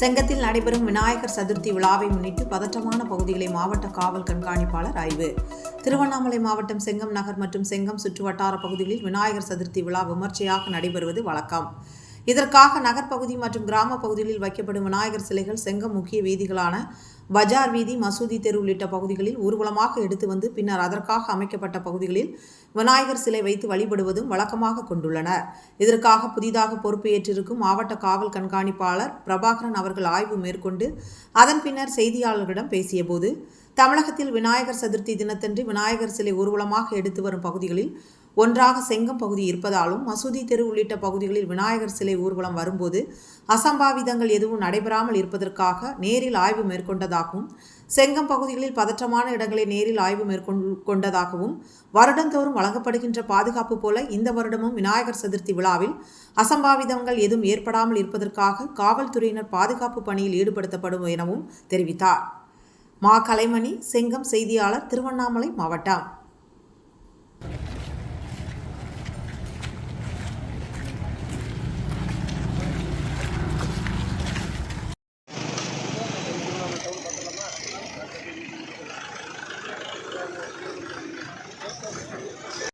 செங்கத்தில் நடைபெறும் விநாயகர் சதுர்த்தி விழாவை முன்னிட்டு பதற்றமான பகுதிகளை மாவட்ட காவல் கண்காணிப்பாளர் ஆய்வு. திருவண்ணாமலை மாவட்டம் செங்கம் நகர் மற்றும் செங்கம் சுற்றுவட்டார பகுதிகளில் விநாயகர் சதுர்த்தி விழா விமர்சையாக நடைபெறுவது வழக்கம். இதற்காக நகர்ப்பகுதி மற்றும் கிராம பகுதிகளில் வைக்கப்படும் விநாயகர் சிலைகள் செங்கம் முக்கிய வீதிகளான பஜார் வீதி மசூதி தெரு உள்ளிட்ட பகுதிகளில் ஊர்வலமாக எடுத்து வந்து பின்னர் அதற்காக அமைக்கப்பட்ட பகுதிகளில் விநாயகர் சிலை வைத்து வழிபடுவதும் வழக்கமாக கொண்டுள்ளனர். இதற்காக புதிதாக பொறுப்பேற்றிருக்கும் மாவட்ட காவல் கண்காணிப்பாளர் பிரபாகரன் அவர்கள் ஆய்வு மேற்கொண்டு அதன் பின்னர் செய்தியாளர்களிடம் பேசியபோது தமிழகத்தில் விநாயகர் சதுர்த்தி தினத்தன்று விநாயகர் சிலை ஊர்வலமாக எடுத்து வரும் பகுதிகளில் ஒன்றாக செங்கம் பகுதி இருப்பதாலும் மசூதி தெரு உள்ளிட்ட பகுதிகளில் விநாயகர் சிலை ஊர்வலம் வரும்போது அசம்பாவிதங்கள் எதுவும் நடைபெறாமல் இருப்பதற்காக நேரில் ஆய்வு மேற்கொண்டதாகவும் செங்கம் பகுதிகளில் பதற்றமான இடங்களை நேரில் ஆய்வு மேற்கொண்டதாகவும் வருடந்தோறும் வழங்கப்படுகின்ற பாதுகாப்பு போல இந்த வருடமும் விநாயகர் சதுர்த்தி விழாவில் அசம்பாவிதங்கள் எதுவும் ஏற்படாமல் இருப்பதற்காக காவல்துறையினர் பாதுகாப்பு பணியில் ஈடுபடுத்தப்படும் எனவும் தெரிவித்தார். மா கலைமணி செங்கம் செய்தியாளர் திருவண்ணாமலை மாவட்டம்.